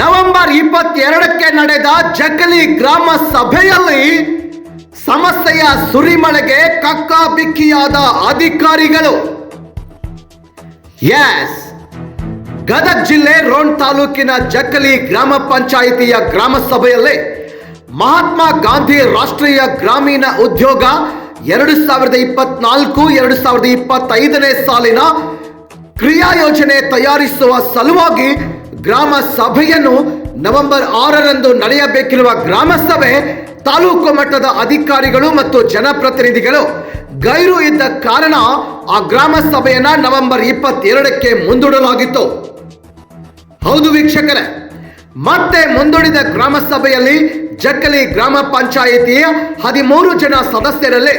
November ಇಪ್ಪತ್ತೆರಡಕ್ಕೆ ನಡೆದ ಜಗಲಿ ಗ್ರಾಮ ಸಭೆಯಲ್ಲಿ ಸಮಸ್ಯೆಯ ಸುರಿಮಳೆಗೆ ಕಕ್ಕಾಬಿಕ್ಕಿಯಾದ ಅಧಿಕಾರಿಗಳು. ಎಸ್. ಗದಗ ಜಿಲ್ಲೆ ರೋಣ್ ತಾಲೂಕಿನ ಜಕ್ಕಲಿ ಗ್ರಾಮ ಪಂಚಾಯಿತಿಯ ಗ್ರಾಮ ಸಭೆಯಲ್ಲಿ ಮಹಾತ್ಮ ಗಾಂಧಿ ರಾಷ್ಟ್ರೀಯ ಗ್ರಾಮೀಣ ಉದ್ಯೋಗ ಎರಡು ಸಾವಿರದ ಇಪ್ಪತ್ನಾಲ್ಕು, ಎರಡು ಸಾವಿರದ ಇಪ್ಪತ್ತೈದನೇ ಸಾಲಿನ ಕ್ರಿಯಾ ಯೋಜನೆ ತಯಾರಿಸುವ ಸಲುವಾಗಿ ಗ್ರಾಮ ಸಭೆಯನ್ನು ನವೆಂಬರ್ ಆರರಂದು ನಡೆಯಬೇಕಿರುವ ಗ್ರಾಮ ಸಭೆ ತಾಲೂಕು ಮಟ್ಟದ ಅಧಿಕಾರಿಗಳು ಮತ್ತು ಜನಪ್ರತಿನಿಧಿಗಳು ಗೈರು ಇದ್ದ ಕಾರಣ ಆ ಗ್ರಾಮ ಸಭೆಯನ್ನ ನವೆಂಬರ್ ಇಪ್ಪತ್ತೆರಡಕ್ಕೆ ಮುಂದೂಡಲಾಗಿತ್ತು. ಹೌದು ವೀಕ್ಷಕರೇ, ಮತ್ತೆ ಮುಂದೂಡಿದ ಗ್ರಾಮ ಸಭೆಯಲ್ಲಿ ಜಕ್ಕಲಿ ಗ್ರಾಮ ಪಂಚಾಯಿತಿಯ ಹದಿಮೂರು ಜನ ಸದಸ್ಯರಲ್ಲಿ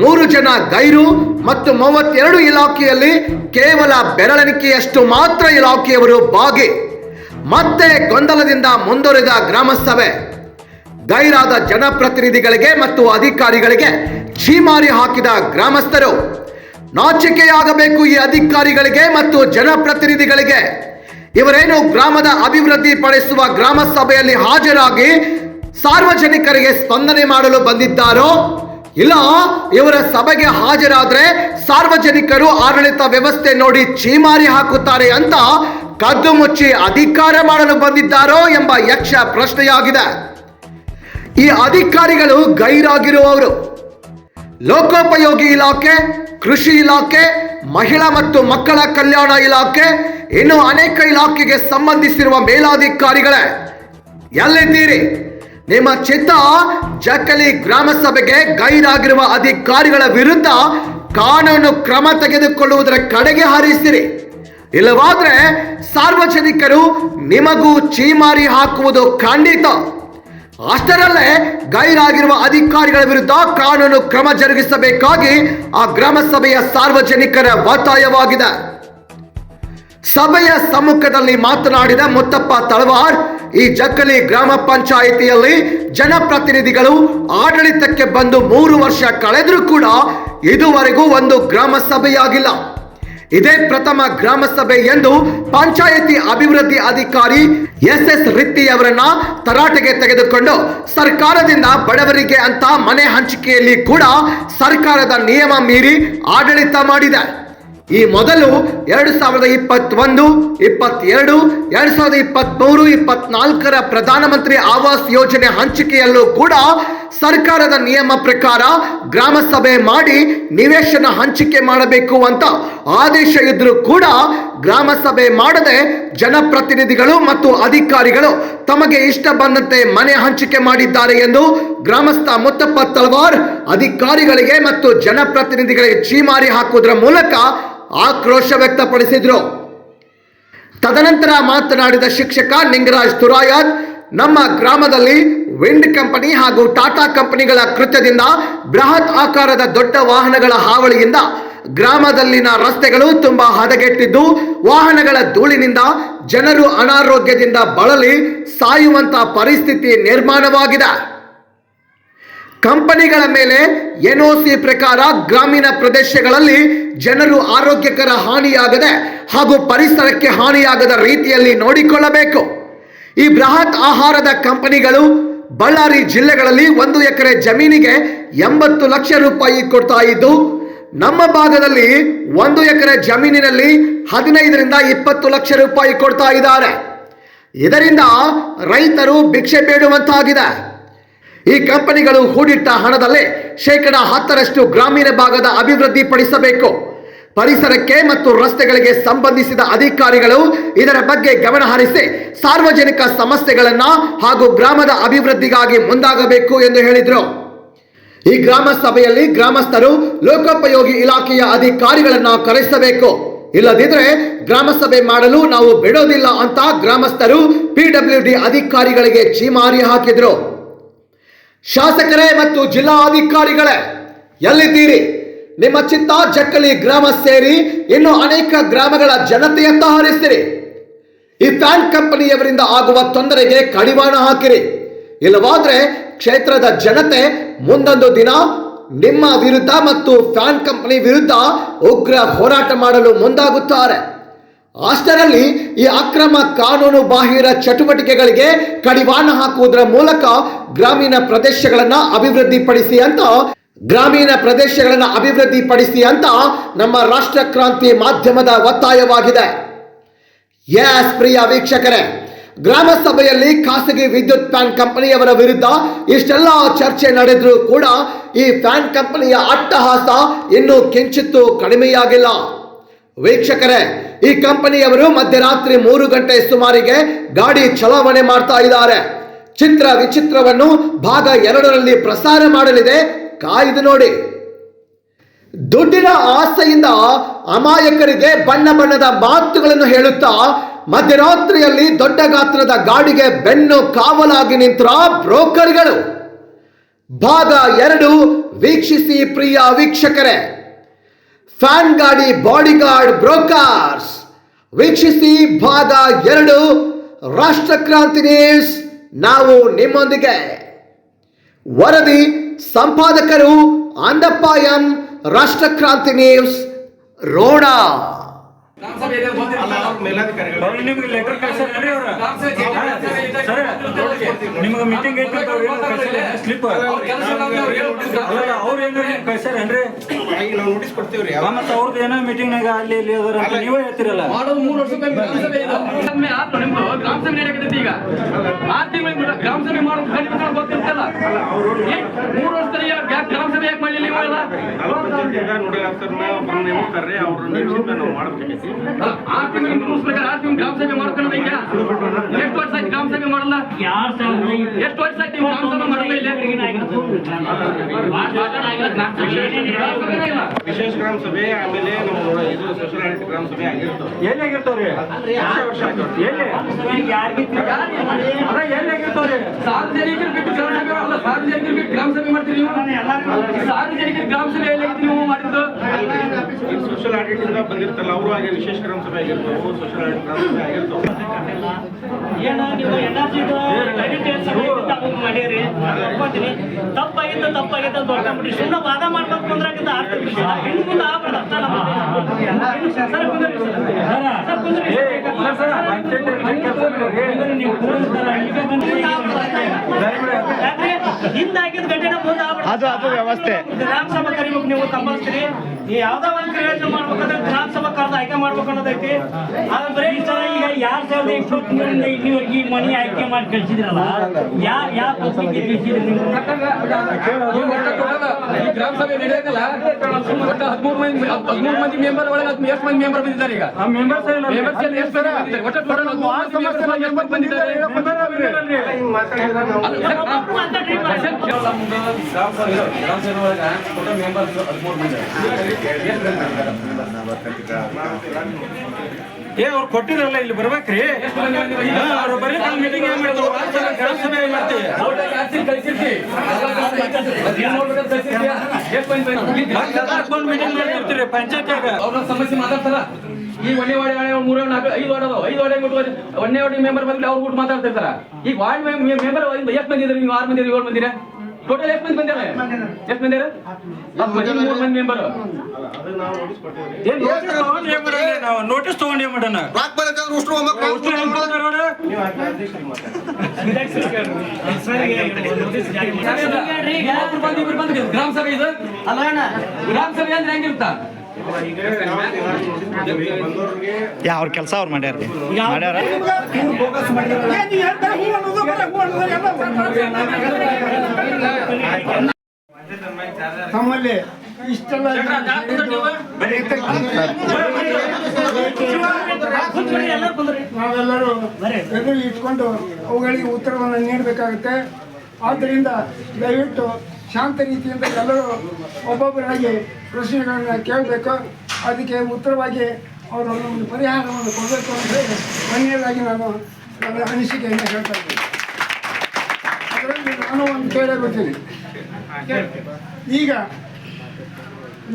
ಮೂರು ಜನ ಗೈರು ಮತ್ತು ಮೂವತ್ತೆರಡು ಇಲಾಖೆಯಲ್ಲಿ ಕೇವಲ ಬೆರಳೆಣಿಕೆಯಷ್ಟು ಮಾತ್ರ ಇಲಾಖೆಯವರು ಭಾಗಿ. ಮತ್ತೆ ಗೊಂದಲದಿಂದ ಮುಂದುವರಿದ ಗ್ರಾಮ ಸಭೆ ಗೈರಾದ ಜನಪ್ರತಿನಿಧಿಗಳಿಗೆ ಮತ್ತು ಅಧಿಕಾರಿಗಳಿಗೆ ಛೀಮಾರಿ ಹಾಕಿದ ಗ್ರಾಮಸ್ಥರು, ನಾಚಿಕೆಯಾಗಬೇಕು ಈ ಅಧಿಕಾರಿಗಳಿಗೆ ಮತ್ತು ಜನಪ್ರತಿನಿಧಿಗಳಿಗೆ. ಇವರೇನು ಗ್ರಾಮದ ಅಭಿವೃದ್ಧಿ ಪಡಿಸುವ ಗ್ರಾಮ ಸಭೆಯಲ್ಲಿ ಹಾಜರಾಗಿ ಸಾರ್ವಜನಿಕರಿಗೆ ಸ್ಪಂದನೆ ಮಾಡಲು ಬಂದಿದ್ದಾರೋ? ಇಲ್ಲ, ಇವರ ಸಭೆಗೆ ಹಾಜರಾದ್ರೆ ಸಾರ್ವಜನಿಕರು ಆಡಳಿತ ವ್ಯವಸ್ಥೆ ನೋಡಿ ಛೀಮಾರಿ ಹಾಕುತ್ತಾರೆ ಅಂತ ಕದ್ದು ಮುಚ್ಚಿ ಅಧಿಕಾರ ಮಾಡಲು ಬಂದಿದ್ದಾರೋ ಎಂಬ ಯಕ್ಷ ಪ್ರಶ್ನೆಯಾಗಿದೆ. ಈ ಅಧಿಕಾರಿಗಳು ಗೈರಾಗಿರುವವರು. ಲೋಕೋಪಯೋಗಿ ಇಲಾಖೆ, ಕೃಷಿ ಇಲಾಖೆ, ಮಹಿಳಾ ಮತ್ತು ಮಕ್ಕಳ ಕಲ್ಯಾಣ ಇಲಾಖೆ, ಇನ್ನು ಅನೇಕ ಇಲಾಖೆಗೆ ಸಂಬಂಧಿಸಿರುವ ಮೇಲಾಧಿಕಾರಿಗಳೇ, ಎಲ್ಲಿದ್ದೀರಿ? ನಿಮ್ಮ ಚಿತ್ತ ಜಕಲಿ ಗ್ರಾಮ ಸಭೆಗೆ ಗೈರಾಗಿರುವ ಅಧಿಕಾರಿಗಳ ವಿರುದ್ಧ ಕಾನೂನು ಕ್ರಮ ತೆಗೆದುಕೊಳ್ಳುವುದರ ಕಡೆಗೆ ಹಾರಿಸಿರಿ. ಇಲ್ಲವಾದ್ರೆ ಸಾರ್ವಜನಿಕರು ನಿಮಗೂ ಚೀಮಾರಿ ಹಾಕುವುದು ಖಂಡಿತ. ಅಷ್ಟರಲ್ಲೇ ಗೈರಾಗಿರುವ ಅಧಿಕಾರಿಗಳ ವಿರುದ್ಧ ಕಾನೂನು ಕ್ರಮ ಜರುಗಿಸಬೇಕಾಗಿ ಆ ಗ್ರಾಮ ಸಭೆಯ ಸಾರ್ವಜನಿಕರ ಒತ್ತಾಯವಾಗಿದೆ. ಸಭೆಯ ಸಮ್ಮುಖದಲ್ಲಿ ಮಾತನಾಡಿದ ಮುತ್ತಪ್ಪ ತಳವಾರ್, ಈ ಜಕ್ಕಲಿ ಗ್ರಾಮ ಪಂಚಾಯಿತಿಯಲ್ಲಿ ಜನಪ್ರತಿನಿಧಿಗಳು ಆಡಳಿತಕ್ಕೆ ಬಂದು ಮೂರು ವರ್ಷ ಕಳೆದರೂ ಕೂಡ ಇದುವರೆಗೂ ಒಂದು ಗ್ರಾಮ ಸಭೆಯಾಗಿಲ್ಲ. ಇದೇ ಪ್ರಥಮ ಗ್ರಾಮ ಸಭೆ ಎಂದು ಪಂಚಾಯಿತಿ ಅಭಿವೃದ್ಧಿ ಅಧಿಕಾರಿ ಎಸ್ ಎಸ್ ರಿತ್ತಿ ಅವರನ್ನ ತರಾಟೆಗೆ ತೆಗೆದುಕೊಂಡು ಸರ್ಕಾರದಿಂದ ಬಡವರಿಗೆ ಅಂತ ಮನೆ ಹಂಚಿಕೆಯಲ್ಲಿ ಕೂಡ ಸರ್ಕಾರದ ನಿಯಮ ಮೀರಿ ಆಡಳಿತ ಮಾಡಿದೆ. ಈ ಮೊದಲು ಎರಡು ಸಾವಿರದ ಇಪ್ಪತ್ತೊಂದು, ಇಪ್ಪತ್ತೆರಡು, ಎರಡು ಸಾವಿರದ ಇಪ್ಪತ್ತ್ಮೂರು ಇಪ್ಪತ್ನಾಲ್ಕರ ಪ್ರಧಾನಮಂತ್ರಿ ಆವಾಸ್ ಯೋಜನೆ ಹಂಚಿಕೆಯಲ್ಲೂ ಕೂಡ ಸರ್ಕಾರದ ನಿಯಮ ಪ್ರಕಾರ ಗ್ರಾಮ ಸಭೆ ಮಾಡಿ ನಿವೇಶನ ಹಂಚಿಕೆ ಮಾಡಬೇಕು ಅಂತ ಆದೇಶ ಇದ್ರೂ ಕೂಡ ಗ್ರಾಮ ಸಭೆ ಮಾಡದೆ ಜನಪ್ರತಿನಿಧಿಗಳು ಮತ್ತು ಅಧಿಕಾರಿಗಳು ತಮಗೆ ಇಷ್ಟ ಬಂದಂತೆ ಮನೆ ಹಂಚಿಕೆ ಮಾಡಿದ್ದಾರೆ ಎಂದು ಗ್ರಾಮಸ್ಥ ಮುತ್ತಪ್ಪ ತಲ್ವಾರ್ ಅಧಿಕಾರಿಗಳಿಗೆ ಮತ್ತು ಜನಪ್ರತಿನಿಧಿಗಳಿಗೆ ಚೀಮಾರಿ ಹಾಕುವುದರ ಮೂಲಕ ಆಕ್ರೋಶ ವ್ಯಕ್ತಪಡಿಸಿದ್ರು. ತದನಂತರ ಮಾತನಾಡಿದ ಶಿಕ್ಷಕ ನಿಂಗರಾಜ್ ತುರಾಯತ್, ನಮ್ಮ ಗ್ರಾಮದಲ್ಲಿ ವಿಂಡ್ ಕಂಪನಿ ಹಾಗೂ ಟಾಟಾ ಕಂಪನಿಗಳ ಕೃತ್ಯದಿಂದ ಬೃಹತ್ ಆಕಾರದ ದೊಡ್ಡ ವಾಹನಗಳ ಹಾವಳಿಯಿಂದ ಗ್ರಾಮದಲ್ಲಿನ ರಸ್ತೆಗಳು ತುಂಬಾ ಹದಗೆಟ್ಟಿದ್ದು, ವಾಹನಗಳ ಧೂಳಿನಿಂದ ಜನರು ಅನಾರೋಗ್ಯದಿಂದ ಬಳಲಿ ಸಾಯುವಂತ ಪರಿಸ್ಥಿತಿ ನಿರ್ಮಾಣವಾಗಿದೆ. ಕಂಪನಿಗಳ ಮೇಲೆ ಎನ್ಒಸಿ ಪ್ರಕಾರ ಗ್ರಾಮೀಣ ಪ್ರದೇಶಗಳಲ್ಲಿ ಜನರು ಆರೋಗ್ಯಕರ ಹಾನಿಯಾಗದೆ ಹಾಗೂ ಪರಿಸರಕ್ಕೆ ಹಾನಿಯಾಗದ ರೀತಿಯಲ್ಲಿ ನೋಡಿಕೊಳ್ಳಬೇಕು. ಈ ಬೃಹತ್ ಆಹಾರದ ಕಂಪನಿಗಳು ಬಳ್ಳಾರಿ ಜಿಲ್ಲೆಗಳಲ್ಲಿ ಒಂದು ಎಕರೆ ಜಮೀನಿಗೆ ಎಂಬತ್ತು ಲಕ್ಷ ರೂಪಾಯಿ ಕೊಡ್ತಾ ಇದ್ದು, ನಮ್ಮ ಭಾಗದಲ್ಲಿ ಒಂದು ಎಕರೆ ಜಮೀನಿನಲ್ಲಿ ಹದಿನೈದರಿಂದ ಇಪ್ಪತ್ತು ಲಕ್ಷ ರೂಪಾಯಿ ಕೊಡ್ತಾ ಇದ್ದಾರೆ. ಇದರಿಂದ ರೈತರು ಭಿಕ್ಷೆ ಬೇಡುವಂತಾಗಿದೆ. ಈ ಕಂಪನಿಗಳು ಹೂಡಿಟ್ಟ ಹಣದಲ್ಲೇ ಶೇಕಡ ಹತ್ತರಷ್ಟು ಗ್ರಾಮೀಣ ಭಾಗದ ಅಭಿವೃದ್ಧಿ ಪಡಿಸಬೇಕು ಪರಿಸರಕ್ಕೆ ಮತ್ತು ರಸ್ತೆಗಳಿಗೆ ಸಂಬಂಧಿಸಿದ ಅಧಿಕಾರಿಗಳು ಇದರ ಬಗ್ಗೆ ಗಮನ ಹರಿಸಿ ಸಾರ್ವಜನಿಕ ಸಮಸ್ಯೆಗಳನ್ನು ಹಾಗೂ ಗ್ರಾಮದ ಅಭಿವೃದ್ಧಿಗಾಗಿ ಮುಂದಾಗಬೇಕು ಎಂದು ಹೇಳಿದರು. ಈ ಗ್ರಾಮ ಸಭೆಯಲ್ಲಿ ಗ್ರಾಮಸ್ಥರು ಲೋಕೋಪಯೋಗಿ ಇಲಾಖೆಯ ಅಧಿಕಾರಿಗಳನ್ನು ಕರೆಸಬೇಕು. ಇಲ್ಲದಿದ್ರೆ ಗ್ರಾಮ ಸಭೆ ಮಾಡಲು ನಾವು ಬಿಡೋದಿಲ್ಲ ಅಂತ ಗ್ರಾಮಸ್ಥರು ಪಿಡಬ್ಲ್ಯೂ ಡಿ ಅಧಿಕಾರಿಗಳಿಗೆ ಚೀಮಾರಿ ಹಾಕಿದ್ರು. ಶಾಸಕರೇ ಮತ್ತು ಜಿಲ್ಲಾ ಅಧಿಕಾರಿಗಳೇ ಎಲ್ಲಿದ್ದೀರಿ? ನಿಮ್ಮ ಚಿತ್ತ ಜಕ್ಕಲಿ ಗ್ರಾಮ ಸೇರಿ ಇನ್ನು ಅನೇಕ ಗ್ರಾಮಗಳ ಜನತೆಯತ್ತ ಹರಿಸಿರಿ. ಈ ಫ್ಯಾನ್ ಕಂಪನಿಯವರಿಂದ ಆಗುವ ತೊಂದರೆಗೆ ಕಡಿವಾಣ ಹಾಕಿರಿ. ಇಲ್ಲವಾದ್ರೆ ಕ್ಷೇತ್ರದ ಜನತೆ ಮುಂದೊಂದು ದಿನ ನಿಮ್ಮ ವಿರುದ್ಧ ಮತ್ತು ಫ್ಯಾನ್ ಕಂಪನಿ ವಿರುದ್ಧ ಉಗ್ರ ಹೋರಾಟ ಮಾಡಲು ಮುಂದಾಗುತ್ತಾರೆ. ಅಷ್ಟರಲ್ಲಿ ಈ ಅಕ್ರಮ ಕಾನೂನು ಬಾಹಿರ ಚಟುವಟಿಕೆಗಳಿಗೆ ಕಡಿವಾಣ ಹಾಕುವುದರ ಮೂಲಕ ಗ್ರಾಮೀಣ ಪ್ರದೇಶಗಳನ್ನು ಅಭಿವೃದ್ಧಿಪಡಿಸಿ ಅಂತ ಗ್ರಾಮೀಣ ಪ್ರದೇಶಗಳನ್ನು ಅಭಿವೃದ್ಧಿಪಡಿಸಿ ಅಂತ ನಮ್ಮ ರಾಷ್ಟ್ರ ಕ್ರಾಂತಿ ಮಾಧ್ಯಮದ ಒತ್ತಾಯವಾಗಿದೆ. ಎಸ್ ಪ್ರಿಯ ವೀಕ್ಷಕರೇ, ಗ್ರಾಮ ಸಭೆಯಲ್ಲಿ ಖಾಸಗಿ ವಿದ್ಯುತ್ ಫ್ಯಾನ್ ಕಂಪನಿಯವರ ವಿರುದ್ಧ ಇಷ್ಟೆಲ್ಲ ಚರ್ಚೆ ನಡೆದರೂ ಕೂಡ ಈ ಫ್ಯಾನ್ ಕಂಪನಿಯ ಅಟ್ಟಹಾಸ ಇನ್ನೂ ಕಿಂಚಿತ್ತೂ ಕಡಿಮೆಯಾಗಿಲ್ಲ. ವೀಕ್ಷಕರೇ, ಈ ಕಂಪನಿಯವರು ಮಧ್ಯರಾತ್ರಿ ಮೂರು ಗಂಟೆ ಸುಮಾರಿಗೆ ಗಾಡಿ ಚಲಾವಣೆ ಮಾಡ್ತಾ ಇದ್ದಾರೆ. ಚಿತ್ರ ವಿಚಿತ್ರವನ್ನು ಭಾಗ ಎರಡರಲ್ಲಿ ಪ್ರಸಾರ ಮಾಡಲಿದೆ. ಕಾಯ್ದು ನೋಡಿ. ದುಡ್ಡಿನ ಆಸೆಯಿಂದ ಅಮಾಯಕರಿಗೆ ಬಣ್ಣ ಬಣ್ಣದ ಮಾತುಗಳನ್ನು ಹೇಳುತ್ತಾ ಮಧ್ಯರಾತ್ರಿಯಲ್ಲಿ ದೊಡ್ಡ ಗಾತ್ರದ ಗಾಡಿಗೆ ಬೆನ್ನು ಕಾವಲಾಗಿ ನಿಂತರ ಬ್ರೋಕರ್ಗಳು. ಭಾಗ ಎರಡು ವೀಕ್ಷಿಸಿ ಪ್ರಿಯ ವೀಕ್ಷಕರೇ. ಫ್ಯಾನ್ ಗಾಡಿ ಬಾಡಿಗಾರ್ಡ್ ಬ್ರೋಕರ್ಸ್. ವೀಕ್ಷಿಸಿ ಭಾಗ ಎರಡು ರಾಷ್ಟ್ರಕ್ರಾಂತಿ ನ್ಯೂಸ್. ನಾವು ನಿಮ್ಮೊಂದಿಗೆ. ವರದಿ ಸಂಪಾದಕರು ಅಂದಪ್ಪ ಎಂ ರಾಷ್ಟ್ರಕ್ರಾಂತಿ ನ್ಯೂಸ್ ರೋಣ ಅವ್ರು ನಿಮ್ಗೆ ಲೆಟರ್ ಅವ್ರ? ಸರ್, ನಿಮ್ಗೆ ಮೀಟಿಂಗ್ ಐತಿ ಅಂತ ಅವ್ರು ಏನೋ ಕಳ್ಸ್ಯಾರ ಸ್ಲಿಪ್ ಅಲ್ಲ ಅವ್ರು ಏನೋ ನಿಮ್ಗೆ ಕಳ್ಸ್ಯಾರೇನ್ರಿ ನಾವು ನೋಟಿಸ್ ಕೊಡ್ತೀವ್ರಿ ಆ, ಮತ್ತೆ ಅವ್ರದ್ದು ಏನೋ ಮೀಟಿಂಗ್ನಾಗ ಅಲ್ಲಿ ಇಲ್ಲಿ ಅದಾರ ನೀವೇ ಹೇಳ್ತಿರಲ್ಲ ಮಾಡೋದು ಮೂರು ವರ್ಷ ಗ್ರಾಮ ಸಭೆ ಇದೆ ಆತು ನಿಮ್ದು ಗ್ರಾಮ ಸಭೆ ನಡೆಯಕತ್ತೈತಿ ಈಗ ಆರು ತಿಂಗಳು ಗ್ರಾಮ ಸಭೆ ಮಾಡೋದು ಗೊತ್ತಿರ್ತಲ್ಲ ಏ, ಮೂರು ವರ್ಷದ ಯಾಕೆ ಗ್ರಾಮ ಸಭೆ ಯಾಕೆ ಮಾಡಲಿಲ್ಲ ಇವೆಲ್ಲ ನೋಡಲ್ಲ ಸರ್ ನಾವು ಅವ್ರ ನಾವು ಮಾಡ್ಬೇಕೈತಿ ಆರು ತಿಂಗಳು ಪ್ರಕಾರ ಆರು ತಿಂಗಳು ಗ್ರಾಮ ಸಭೆ ಮಾಡ್ಕೊಳ್ಳೋದು ಈಗ ಎಷ್ಟು ವರ್ಷ ಆಯ್ತು ಗ್ರಾಮ ಸಭೆ ಮಾಡಲ್ಲ? ಎಷ್ಟು ವರ್ಷ ಆಯ್ತು ನೀವು ಗ್ರಾಮ ಸಭೆ ಮಾಡಲ್ಲ ಇಲ್ಲಿ. ವಿಶೇಷ ಗ್ರಾಮ ಸಭೆ ಆಮೇಲೆ ನಮ್ಮ ಇದು ಸೋಷಿಯಲ್ ಆಡಿಟ್ ಗ್ರಾಮ ಸಭೆ ಆಗಿರ್ತವೆ ಎಲ್ಲಿ ಆಗಿರ್ತಾವ್ರಿ? ವರ್ಷ ವರ್ಷ ಆಯ್ತು ಎಲ್ಲಿ? ಆಗಿರ್ತಾವ್ರಿ? ಸಾರ್ವಜನಿಕರು ಬಿಟ್ಟು ಗ್ರಾಮ ಸಭೆ ಅಲ್ಲ ಸಾರ್ವಜನಿಕರು ಬಿಟ್ಟು ಗ್ರಾಮ ಸಭೆ ಮಾಡ್ತೀರಿ ನೀವು? ಸಾರ್ವಜನಿಕರು ಗ್ರಾಮ ಸಭೆ ಎಲ್ಲಿ ನೀವು ಮಾಡಿದ್ದು ಈಗ ಸೋಷಿಯಲ್ ಆಡಿಟ್ ಇಂದ ಬಂದಿರ್ತಲ್ಲ ಅವರು ಹಾಗೆ ವಿಶೇಷ ಗ್ರಾಮ ಸಭೆ ಆಗಿರ್ತಾರೆ ಸೋಷಿಯಲ್ ಆಡಿಟ್ ಗ್ರಾಮ ಸಭೆ ಆಗಿರ್ತವೆ ಏನು ನೀವು ಎನರ್ಜಿದು ಮೆಡಿಟೇಷನ್ ಮಾಡಿರಿ. ಒಪ್ಕೊತೀನಿ ತಪ್ಪಾಗಿತ್ತು ತಪ್ಪಾಗಿತ್ತು ಅಂತ ಒಪ್ಕೊಂಡ್ಬಿಟ್ಟು ಸುಮ್ಮನೆ ವಾದ ಮಾಡ್ಬೇಕು ಕುಂದ್ರಾಗಿದ್ದ ಇನ್ನು ಮುಂದೆ ಸರ್ ಕುಂದ್ರಿ. ನೀವು. ಹಿಂದಾಗಿದ್ದ ಘಟನೆ ಮುಂದೆ ಅದು ಅದು ವ್ಯವಸ್ಥೆ. ಗ್ರಾಮ ಸಭಾ ಕರಿಬೇಕು ನೀವು ತಪ್ಪಿಸ್ತೀರಿ ಯಾವ್ದೋ ಒಂದು ಕ್ರಿಯೇಷನ್ ಮಾಡ್ಬೇಕಂದ್ರೆ ಗ್ರಾಮ ಸಭಾ ಕರೆದು ಆಯ್ಕೆ ಮಾಡ್ಬೇಕು ಅನ್ನೋದೈತಿ ಅದು ಬರೀ ಈ ಥರ ಈಗ ಎರಡ್ ಸಾವಿರದ ಇಪ್ಪತ್ಮೂರರಿಂದ ಇಲ್ಲಿವರೆಗೆ ಈ ಮನಿ ಆಯ್ಕೆ ಮಾಡಿ ಕಳ್ಸಿದ್ರಲ್ಲ ಯಾ ಯಾವ ಪತ್ರಿಕೆ ಕಳ್ಸಿದ್ರಿ ನೀವು ಈ ಒಟ್ಟ ಟೋಟಲ್ ಈ ಗ್ರಾಮ ಸಭೆ ನಡೆಯಕಲ್ಲ ಒಟ್ಟ ಹದಿಮೂರು ಮಂದಿ ಹದಿಮೂರು ಮಂದಿ ಮೆಂಬರ್ ಒಳಗೆ ಹತ್ತು ಎಷ್ಟು ಮಂದಿ ಮೆಂಬರ್ ಬಂದಿದ್ದಾರೆ ಈಗ ಆ ಮೆಂಬರ್ಸ್ ಇಲ್ಲ ಮೆಂಬರ್ಸ್ ಎಲ್ಲ ಎಷ್ಟು ಮಂದಿ ಬಂದಿದ್ದಾರೆ ಒಟ್ಟ ಟೋಟಲ್ ಹದಿಮೂರು ಮಂದಿ members ಒಳಗೆ ಎಷ್ಟು ಮಂದಿ ಬಂದಿದ್ದಾರೆ ಹಿಂಗ್ ಮಾತಾಡಿದ್ರೆ ನಾವು ಅದು ಸರ್, ಗ್ರಾಮ ಸಭೆ ಗ್ರಾಮ ಸಭೆ ಒಳಗೆ ಟೋಟಲ್ ಮೆಂಬರ್ಸ್ ಹದಿಮೂರು ಮಂದಿ ಏ, ಅವ್ರು ಕೊಟ್ಟಿರಲ್ಲ, ಇಲ್ಲಿ ಬರ್ಬೇಕ್ರಿ. ಅವ್ರು ಬರೀ ಮೀಟಿಂಗ್ ಏನ್ ಮಾಡಿದ್ರು ಮಾಡ್ತೀವಿ ಪಂಚಾಯತ್ಯಾಗ ಅವ್ರ ಸಮಸ್ಯೆ ಮಾತಾಡ್ತಾರ ಈ ಒಂದೇ ಹಳೆ ಮೂರು ನಾಲ್ಕು, ಐದು ವಾರ್ಡ್ ಅದಾವ. ಐದು ವಾರ್ಡ್ ಬಿಟ್ಟು ಒಂದೇ ವಾರ್ಡ್ ಮೆಂಬರ್ ಬಂದ್ರೆ ಅವ್ರು ಬಿಟ್ಟು ಮಾತಾಡ್ತಿರ್ತಾರ. ಈಗ ವಾರ್ಡ್ ಮೆಂಬರ್ ಎಷ್ಟು ಮಂದಿ ಇದ್ರಿ ನೀವು ಆರು ಮಂದಿ ಏಳು ಮಂದಿರ ಟೋಟಲ್ ಎಷ್ಟು ಮಂದಿ ಬಂದಿದ್ದಾರೆ. ಎಷ್ಟು ಮಂದಿ ಹತ್ತು ಮಂದಿ ಮೂರು ಮಂದಿ ಮೆಂಬರ್ ನೋಟಿಸ್ ತಗೊಂಡೇ ಏನ್ ನೋಟಿಸ್ ತಗೊಂಡ್ ಏನ್ ಮಾಡೋಣ ಗ್ರಾಮ ಸಭೆ ಇದು? ಅಲ್ಲ ಗ್ರಾಮ ಸಭೆ ಅಂದ್ರೆ ಹೆಂಗಿರುತ್ತಾ? ಈಗ ನಾವು ನೋಟಿಸ್ ಕೊಡ್ತೀವಿ ಬಂದವ್ರಿಗೆ ಯಾ ಅವ್ರ ಕೆಲಸ ಅವ್ರು ಮಾಡ್ಯಾರ ಮಾಡ್ಯಾರ ತಮ್ಮಲ್ಲಿ ಇಷ್ಟೆಲ್ಲ ನಾವೆಲ್ಲರೂ ಎದುರು ಇಟ್ಕೊಂಡು ಅವುಗಳಿಗೆ ಉತ್ತರವನ್ನು ನೀಡಬೇಕಾಗುತ್ತೆ. ಆದ್ದರಿಂದ ದಯವಿಟ್ಟು ಶಾಂತ ರೀತಿಯಿಂದ ಎಲ್ಲರೂ ಒಬ್ಬೊಬ್ಬರಾಗಿ ಪ್ರಶ್ನೆಗಳನ್ನು ಕೇಳಬೇಕು. ಅದಕ್ಕೆ ಉತ್ತರವಾಗಿ ಅವರು ಒಂದು ಪರಿಹಾರವನ್ನು ಕೊಡಬೇಕು ಅಂತ ಹೇಳಿ ಕೊನೆಯದಾಗಿ ನಾನು ನನ್ನ ಅನಿಸಿಕೆಯನ್ನು ಹೇಳ್ತಾ ಇದ್ದೀನಿ. ಅದರಲ್ಲಿ ನಾನು ಒಂದು ಕೇಳೇ ಬರ್ತೀನಿ ಈಗ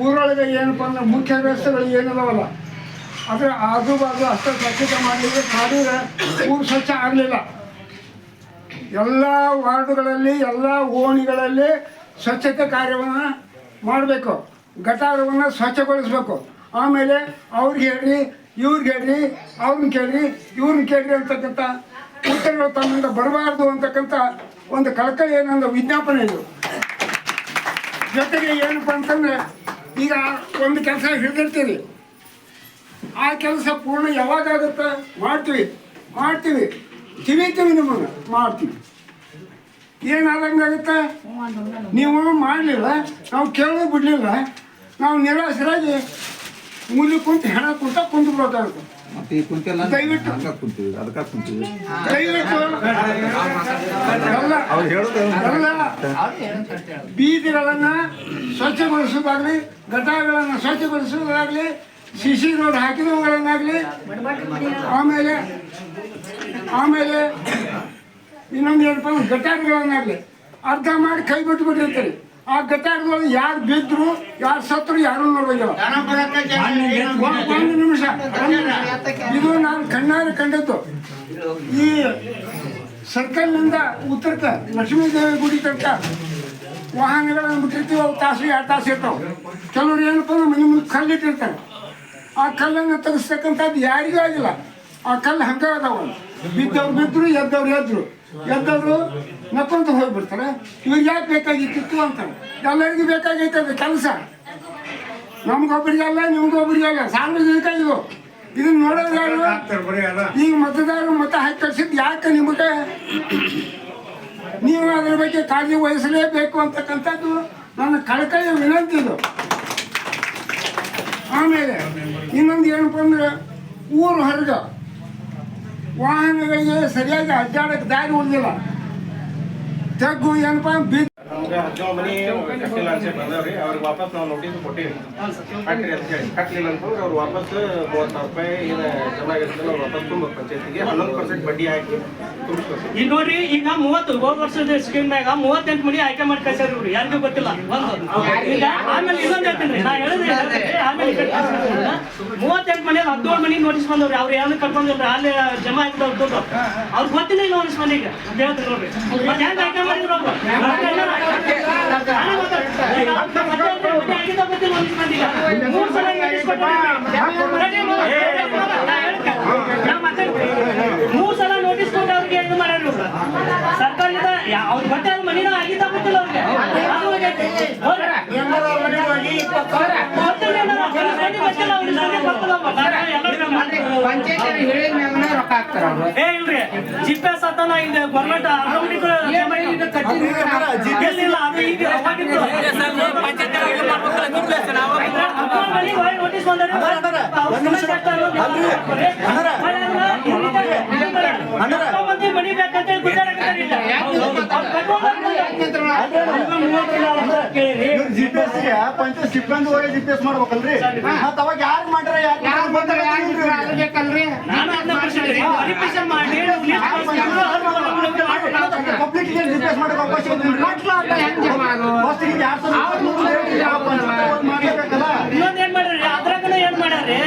ಊರೊಳಗೆ ಏನಪ್ಪ ಅಂದ್ರೆ ಮುಖ್ಯ ವ್ಯವಸ್ಥೆಗಳು ಏನಿದಾವಲ್ಲ, ಅದರ ಆಜು ಬಾಜು ಅಷ್ಟು ಸ್ವಚ್ಛತೆ ಮಾಡಲಿಕ್ಕೆ ಮಾಡಿದ್ರೆ ಊರು ಸ್ವಚ್ಛ ಆಗಲಿಲ್ಲ. ಎಲ್ಲ ವಾರ್ಡುಗಳಲ್ಲಿ, ಎಲ್ಲ ಓಣಿಗಳಲ್ಲಿ ಸ್ವಚ್ಛತೆ ಕಾರ್ಯವನ್ನು ಮಾಡಬೇಕು ಗಟಾರವನ್ನು ಸ್ವಚ್ಛಗೊಳಿಸ್ಬೇಕು. ಆಮೇಲೆ ಅವ್ರಿಗೆ ಹೇಳಿ ಇವ್ರಿಗೆ ಹೇಳ್ರಿ ಅವ್ರನ್ನ ಕೇಳ್ರಿ ಇವ್ರನ್ನ ಕೇಳ್ರಿ ಅಂತಕ್ಕಂಥ ಉತ್ತರಗಳು ತಮ್ಮಿಂದ ಬರಬಾರ್ದು ಅಂತಕ್ಕಂಥ ಒಂದು ಕಳಕಳಿ ಏನಂದ್ರೆ ವಿಜ್ಞಾಪನೆ ಇದು. ಜೊತೆಗೆ ಏನಪ್ಪ ಅಂತಂದ್ರೆ, ಈಗ ಒಂದು ಕೆಲಸ ಹಿಡಿದಿರ್ತೀವಿ ಆ ಕೆಲಸ ಪೂರ್ಣ ಯಾವಾಗ ಆಗುತ್ತೆ? ಮಾಡ್ತೀವಿ. ಮಾಡ್ತೀವಿ. ತಿವಿ ನಿಮ್ಮನ್ನು. ಮಾಡ್ತೀವಿ. ಏನಾದಂಗಾಗುತ್ತೆ ನೀವು ಮಾಡಲಿಲ್ಲ ನಾವು ಕೇಳೋದು ಬಿಡಲಿಲ್ಲ. ನಾವು ನಿರಾಸರಾಗಿ ಮೂಲಿ ಕುಂತು ಹೆಣ ಕುಂತ ಕುಂತು ದಯವಿಟ್ಟು. ದಯವಿಟ್ಟು. ಎಲ್ಲ ಬೀದಿಗಳನ್ನ ಸ್ವಚ್ಛಗೊಳಿಸೋದಾಗ್ಲಿ ಗಟಾರಗಳನ್ನು ಸ್ವಚ್ಛಗೊಳಿಸೋದಾಗ್ಲಿ ಸಿಸಿ ರೋಡ್ ಹಾಕಿದವುಗಳನ್ನಾಗ್ಲಿ ಆಮೇಲೆ ಆಮೇಲೆ ಇನ್ನೊಂದು ಏನಪ್ಪ ಅಂದ್ರೆ ಗಟಾರಗಳನ್ನಾಗಲಿ ಅರ್ಧ ಮಾಡಿ ಕೈ ಬಿಟ್ಟು ಬಿಟ್ಟಿರ್ತಾರೆ ಆ ಗಟಾರಗಳು ಯಾರು ಬಿದ್ರು, ಯಾರು ಸತ್ರು ಯಾರು ನೋಡೋದಿಲ್ಲ ಒಂದ್- ನಿಮಿಷ. ಇದು ನಾನು ಕಣ್ಣಾರೆ ಕಂಡದ್ದು. ಈ ಸರ್ಕಲ್ನಿಂದ ಉತ್ತರಕ್ಕೆ ಲಕ್ಷ್ಮೀದೇವಿ ಗುಡಿ ತನಕ ವಾಹನಗಳನ್ನು ಬಿಟ್ಟಿರ್ತೀವಿ, ಅವು ತಾಸು, ಎರಡು ತಾಸು ಇರ್ತಾವೆ. ಕೆಲವ್ರು ಏನಪ್ಪ ಅಂದ್ರೆ ಮನೆ ಮುಂದೆ ಕಲ್ಲಿಟ್ಟಿರ್ತಾರೆ. ಆ ಕಲ್ಲನ್ನು ತೆಗೆಸ್ತಕ್ಕಂಥದ್ದು ಯಾರಿಗೂ ಆಗಿಲ್ಲ. ಆ ಕಲ್ಲು ಹಂಗೆ ಅದಾವ ಬಿದ್ದವ್ರು ಬಿದ್ದರು ಎದ್ದವ್ರು ಎದ್ರು. ಎದ್ದವರು ನಕ್ಕೊಂತ ಹೋಗ್ಬಿಡ್ತಾರೆ. ಇವ್ರಿಗೆ ಯಾಕೆ ಬೇಕಾಗಿತ್ತು ಅಂತಾರೆ. ಎಲ್ಲರಿಗೂ ಬೇಕಾಗೈತೆ ಅದು ಕೆಲಸ. ನಮ್ಗೊಬ್ಬರಿಗೆ ಅಲ್ಲ ನಿಮ್ಗೊಬ್ಬರಿಗೆ ಅಲ್ಲ ಸಾರ್ವಜನಿಕ ಇದು ಇದನ್ನ ನೋಡೋದು ಯಾರು ಈಗ ಮತದಾರರು ಮತ ಹಾಕಿ ಯಾಕೆ ನಿಮಗೆ? ನೀವು ಅದ್ರ ಬಗ್ಗೆ ಕಾಳಜಿ ವಹಿಸಲೇಬೇಕು ಅಂತಕ್ಕಂಥದ್ದು ನನ್ನ ಕಳಕಳಿಯ ವಿನಂತಿ ಇದು. ಆಮೇಲೆ ಇನ್ನೊಂದು ಏನಪ್ಪ ಅಂದ್ರೆ ಊರು ಹೊರಗ ವಾಹನಗಳಿಗೆ ಸರಿಯಾಗಿ ಅಡ್ಡಾಡಕ್ಕೆ ದಾರಿ ಉಳಿದಿಲ್ಲ ತಗ್ಗು ಏನಪ್ಪ? ಬಿ ನಮ್ಗೆ ಹದಿನೇಳು ಮನೆ ಕಟ್ಟಿಲ್ಲ ಅಂತ ಬಂದವ್ರಿ. ಅವ್ರಿಗೆ ವಾಪಸ್ ನಾವು ನೋಟಿಸ್ ಕೊಟ್ಟಿವಿ. ಕಟ್ಟಿರಿ ಅಂತ ಹೇಳಿ. ಕಟ್ಟಲಿಲ್ಲ ಅಂತಂದ್ರೆ ಅವ್ರು ವಾಪಸ್ ಮೂವತ್ತು ಸಾವಿರ ರೂಪಾಯಿ ಏನು ಜಮಾ ಆಗಿರ್ತದೆ ಅವ್ರು ವಾಪಸ್ ತುಂಬ ಪಂಚಾಯತಿಗೆ ಹನ್ನೊಂದು ಪರ್ಸೆಂಟ್ ಬಡ್ಡಿ ಹಾಕಿ ತುಂಬಿಸ್ಬೇಕು ಈಗ ನೋಡ್ರಿ ಈಗ ಮೂವತ್ತು ಹೋದ ವರ್ಷದ ಸ್ಕೀಮ್ನಾಗ ಮೂವತ್ತೆಂಟು ಮನಿ ಆಯ್ಕೆ ಮಾಡಿ ಕಳ್ಸ್ಯಾರ ಇವ್ರು. ಯಾರಿಗೂ ಗೊತ್ತಿಲ್ಲ. ಒಂದು ಈಗ ಆಮೇಲೆ ಇನ್ನೊಂದು ಹೇಳ್ತೀನಿ. ನಾ ಹೇಳಿದ್ರೆ ಆಮೇಲೆ. ಮೂವತ್ತೆಂಟು ಮನೆ ಹದಿನೇಳು ಮನಿ ನೋಟಿಸ್ ಬಂದವ್ರಿ. ಅವ್ರು ಯಾರು ಕರ್ಕೊಂಡಿಲ್ರಿ ಅಲ್ಲಿ ಜಮಾ ಅವ್ರು ದುಡ್ಡು. ಅವ್ರಿಗೆ ಗೊತ್ತಿಲ್ಲ ಇಲ್ಲ ನೋಟಿಸ್ ಮನೆಗೆ ನೋಡ್ರಿ. ಮತ್ತೆ ಹೆಂಗ್ ಆಯ್ಕೆ ಮಾಡಿದ್ರು ಅವ್ರು? ಮೂರು ಸಲ ನೋಟಿಸ್ ಕೊಟ್ಟು ಅವ್ರಿಗೆ ಇದು ಇವ್ರು ಸರ್ಕಾರದಿಂದ ಅವ್ರ ಬಟ್ಟೆ ಮನಿನ ಆಗಿದ್ದ ಗೊತ್ತಿಲ್ಲ ಅವ್ರಿಗೆ. ಅದು ಹೋಗೈತೆ. ಹೌದಾ? ಗೊತ್ತಿಲ್ಲ ಏನೋ, ಕೆಲಸ ಮಂದಿ ಗೊತ್ತಿಲ್ಲ, ಅವ್ರಿಗೆ ಸಂಜೆ ಬರ್ತದವ. ನಾನು ಎಲ್ಲರಿಗೂ ಮಾಡ್ತೀನಿ. ಏ ಇಲ್ರಿ ಜಿ ಪಿ ಎಸ್ ಅಂತ ಈಗ ಗೌರ್ಮೆಂಟ್ ಆಟೋಮೆಟಿಕ್ ಎಲ್ಲಿಲ್ಲ ಅದು ಈಗ ಅವಾಗಿತ್ತು. ಹದಿನೇಳು ಮನೆ ಒಳಗೆ ನೋಟಿಸ್ ಬಂದವ್ರೆ. ಅವ್ರು ಸಮಸ್ಯೆ ಆಗ್ತಾ ಇರೋದು ಎಲ್ಲ ಮಾಡ್ತಾರೆ. ಎಷ್ಟೋ ಮಂದಿ ಮನೆ ಬೇಕಂತ ಹೇಳಿ ಗುದ್ದಾಡಕತ್ತಾರೆ ಇಲ್ಲ. ಅವ್ರು ಪಂಚಾಯತ್ ಸಿಬ್ಬಂದಿ ಹೋಗಿ ಮಾಡ್ಬೇಕಲ್ರಿ? ಮತ್ತ ಅವಾಗ ಯಾರು. ಪಬ್ಲಿಕ್ ಮಾಡಕ್ ಅವಕಾಶ ಮಾಡ್ರಿ ಅದ್ರಾಗನು ಏನ್ ಮಾಡ್ಯಾರಿ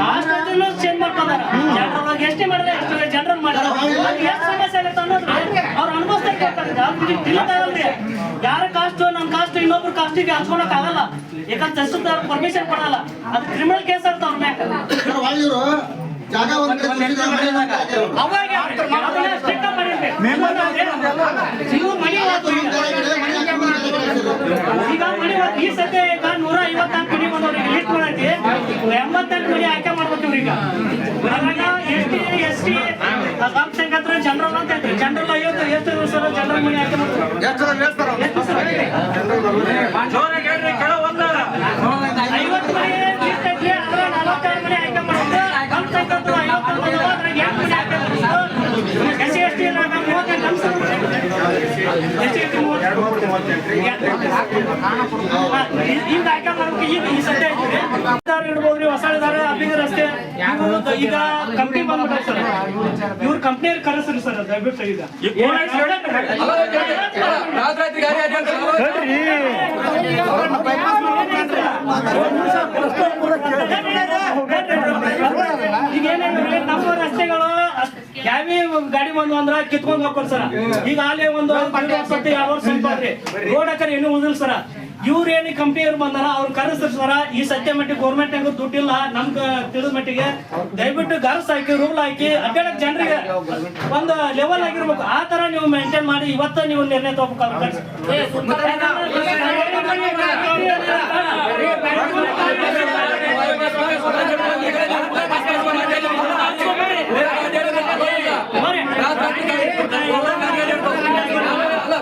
ಕಾಸ್ಟ್ ಅದನ್ನು ಚೇಂಜ್ ಮಾಡ್ಕೊಂಡಾರ. ಜನರಲ್ ಒಳಗೆ ಎಷ್ಟೇ ಮಾಡಿದ್ರೆ ಎಷ್ಟು ಜನರಲ್ ಮಾಡ್ಯಾರ ಎಷ್ಟ್ ಸಮಸ್ಯೆ ಆಗುತ್ತೆ ಅನ್ನೋದು ಅವ್ರು ಅನುಭವಿಸ್ತಾ ಇರ್ತಾರೆ ಅವ್ರಿಗೆ ತಿಳಿದಾಗಲ್ರಿ ಯಾರ ಕಾಸ್ಟ್ ನಮ್ ಕಾಸ್ಟ್ ಇನ್ನೊಬ್ರು ಕಾಸ್ಟಿಗೆ ಹಚ್ಕೊಳಕ್ ಆಗಲ್ಲ. ಯಾಕಂದ್ರೆ ತಹಸೀಲ್ದಾರ್ ಪರ್ಮಿಷನ್ ಕೊಡಲ್ಲ. ಅದು ಕ್ರಿಮಿನಲ್ ಕೇಸ್ ಅಂತ ಅವ್ರ ಮ್ಯಾಗ ಜಾಗ ಒಂದ್ ಈಗ. ಮನೆ ಈ ಸದ್ಯ ಈಗ ನೂರ ಐವತ್ತಾರು ಮನೆ ಬಂದವ್ರಿಗೆ ಲಿಸ್ಟ್ ಮಾಡಕ್ಕೆ ಎಂಬತ್ತೆಂಟು ಮನೆ ಆಯ್ಕೆ ಮಾಡ್ಬೇಕು ಈಗ. S T S T general ಐವತ್ತು ಎಷ್ಟು ಸಲ ಜನರಲ್ ಮನೆ ಸಲ? ಜೋರಾಗಿ ಹೇಳ್ರಿ ಕೆಳ ಒಂದಾರ. ಐವತ್ತು ಮನೆ ನಲವತ್ತಾರು ಮನೆ ಆಯ್ಕೆ ಮಾಡೋದು ಅದ್ರಾಗ ಮನೆ ಆಯ್ಕೆ S C S T S C S ಆಯ್ಕೆ ಮಾಡ್ಬೇಕು. ಈಗ ಈ ಸದ್ಯ ಐತ್ರಿ ದಾರಿ ಇಡ್ಬೋದ್ರಿ ಹೊಸದಾರ ಅಲ್ಲಿಗೆ ರಸ್ತೆ ಈಗ ಕಂಪ್ನಿ ಬಂದ್ಬಿಟ್ಟಾರ ಸರ್ ಇವ್ರ ಕಂಪ್ನಿ ಕರೆಸ್ರಿ ಸರ್ ದಯವಿಟ್ಟು ಈಗ ಈ ಪೊಲೀಸ್ ಈಗ ಏನೇನ್ರಿ ನಮ್ಮ ರಸ್ತೆಗಳು ಯಾವ್ಯಾವ ಗಾಡಿ ಬಂದು ಅಂದ್ರ ಕಿತ್ಕೊಂಡ್ ಹೋಗ್ಕೊಡ್ ಸರ್ ಈಗ ಅಲ್ಲಿ ಒಂದು ಎರಡು ಯಾವ ವರ್ಷ ರೋಡ್ ಹಾಕರ್ ಇನ್ನೂ ಉದಿಲ್ ಸರ ಇವ್ರು ಏನು ಕಂಪನಿಯವ್ರು ಬಂದಾರ ಅವ್ರು ಕರೆಸ್ತಾರ ಸರ ಈ ಸತ್ಯ ಮಟ್ಟಿಗೆ ಗೌರ್ಮೆಂಟ್ನಾಗ ದುಡ್ಡಿಲ್ಲ ನಮ್ಗೆ ತಿಳಿದ ಮಟ್ಟಿಗೆ ದಯವಿಟ್ಟು ಗರ್ಸ್ ಹಾಕಿ ರೂಲ್ ಹಾಕಿ ಅಡ್ಡಾಡಕ್ ಜನರಿಗೆ ಒಂದು ಲೆವೆಲ್ ಆಗಿರ್ಬೇಕು ಆ ತರ ನೀವು ಮೇಂಟೈನ್ ಮಾಡಿ ಇವತ್ತ ನೀವು ನಿರ್ಣಯ